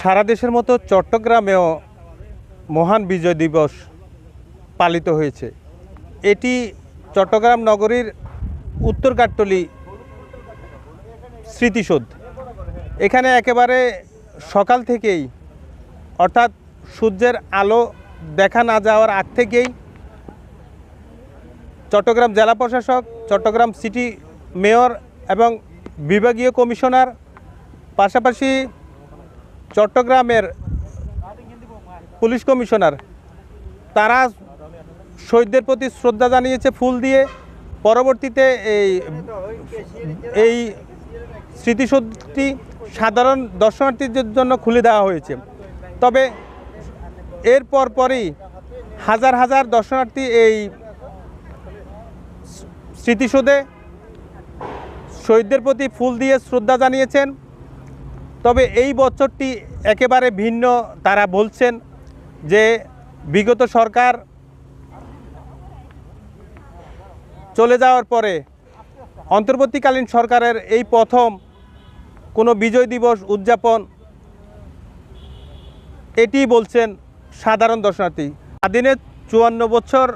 সারা দেশের মতো চট্টগ্রামেও মহান বিজয় দিবস পালিত হয়েছে। এটি চট্টগ্রাম নগরীর উত্তর কাট্টলি স্মৃতিসৌধ। এখানে একেবারে সকাল থেকেই, অর্থাৎ সূর্যের আলো দেখা না যাওয়ার আগ থেকেই চট্টগ্রাম জেলা প্রশাসক, চট্টগ্রাম সিটি মেয়র এবং বিভাগীয় কমিশনার, পাশাপাশি চট্টগ্রামের পুলিশ কমিশনার, তারা শহীদদের প্রতি শ্রদ্ধা জানিয়েছে, ফুল দিয়ে। পরবর্তীতে এই এই স্মৃতিসৌধটি সাধারণ দর্শনার্থীদের জন্য খুলে দেওয়া হয়েছে। তবে এর পর পরই হাজার হাজার দর্শনার্থী এই স্মৃতিসৌধে শহীদদের প্রতি ফুল দিয়ে শ্রদ্ধা জানিয়েছেন। তবে এই বছরটি একেবারে ভিন্ন তারা বলছেন যে বিগত সরকার চলে যাওয়ার পরে অন্তর্বর্তীকালীন সরকারের এই প্রথম কোনো বিজয় দিবস উদযাপন, এটি বলছেন সাধারণ দর্শনার্থী। স্বাধীনের চুয়ান্ন বছর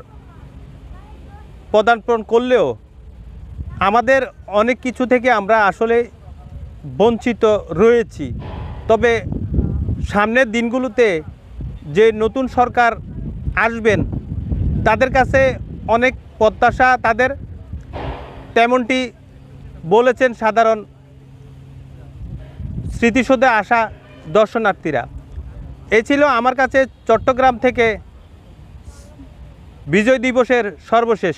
পদার্পণ করলেও আমাদের অনেক কিছু থেকে আমরা আসলে বঞ্চিত রয়েছি। তবে সামনের দিনগুলোতে যে নতুন সরকার আসবেন, তাদের কাছে অনেক প্রত্যাশা তাদের। তেমনটি বলেছেন সাধারণ স্মৃতিসৌধে আসা দর্শনার্থীরা। এ ছিল আমার কাছে চট্টগ্রাম থেকে বিজয় দিবসের সর্বশেষ।